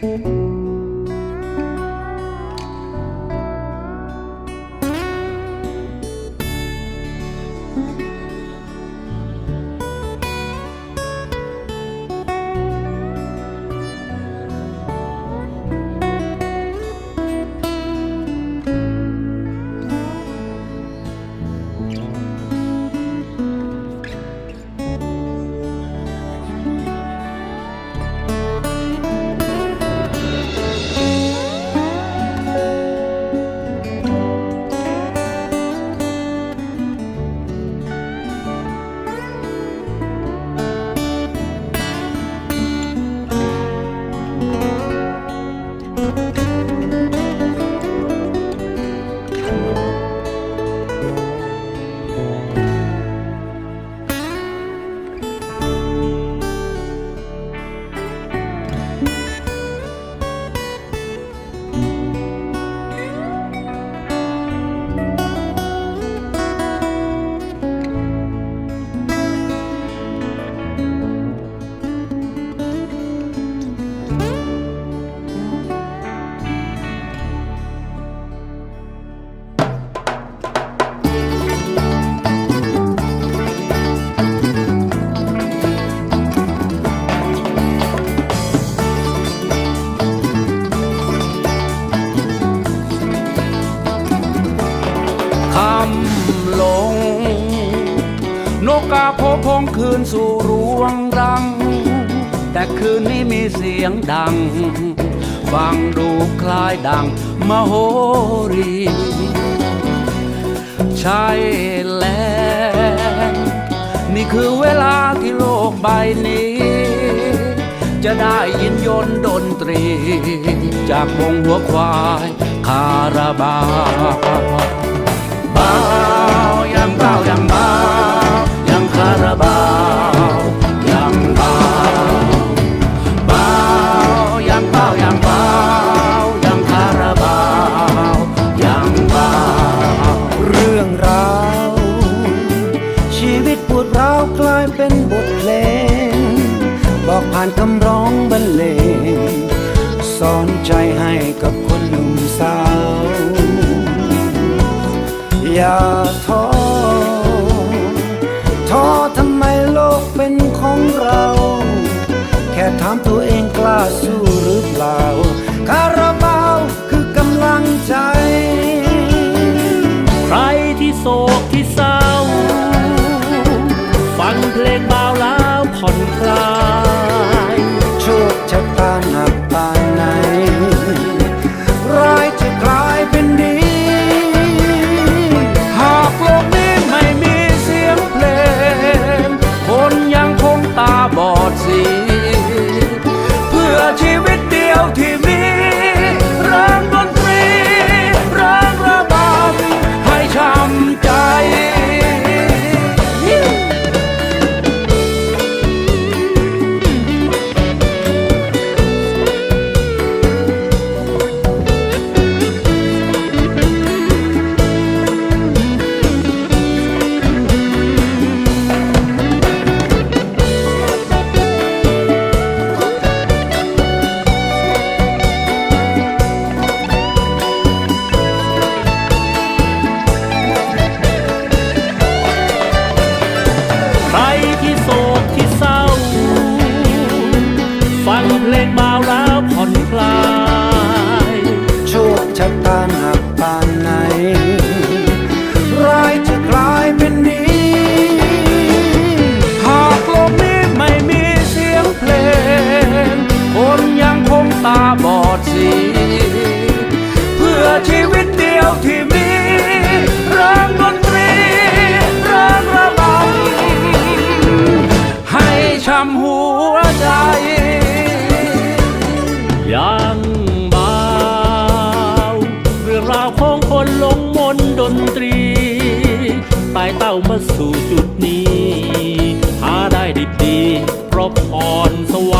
ค นกกาโพพงคืนสู่รวงรัง แต่คืนนี้มีเสียงดัง ฟังดูคล้ายดังมโหรี ใช่แล้วนี่คือเวลาที่โลกใบนี้ จะได้ยินยนต์ดนตรี จากวงหัวควายคาราบาวบาวยังเบายังเบา คาราบาวยังเบาเบายังเบายังเบายังคาราบาวยังเบาเรื่องราวชีวิตปวดร้าวกลายเป็นบทเพลง บอกผ่านคำร้องบรรเลงสอนใจให้กับคนหนุ่มสาว อย่าท้อ บดีเพราะพรสว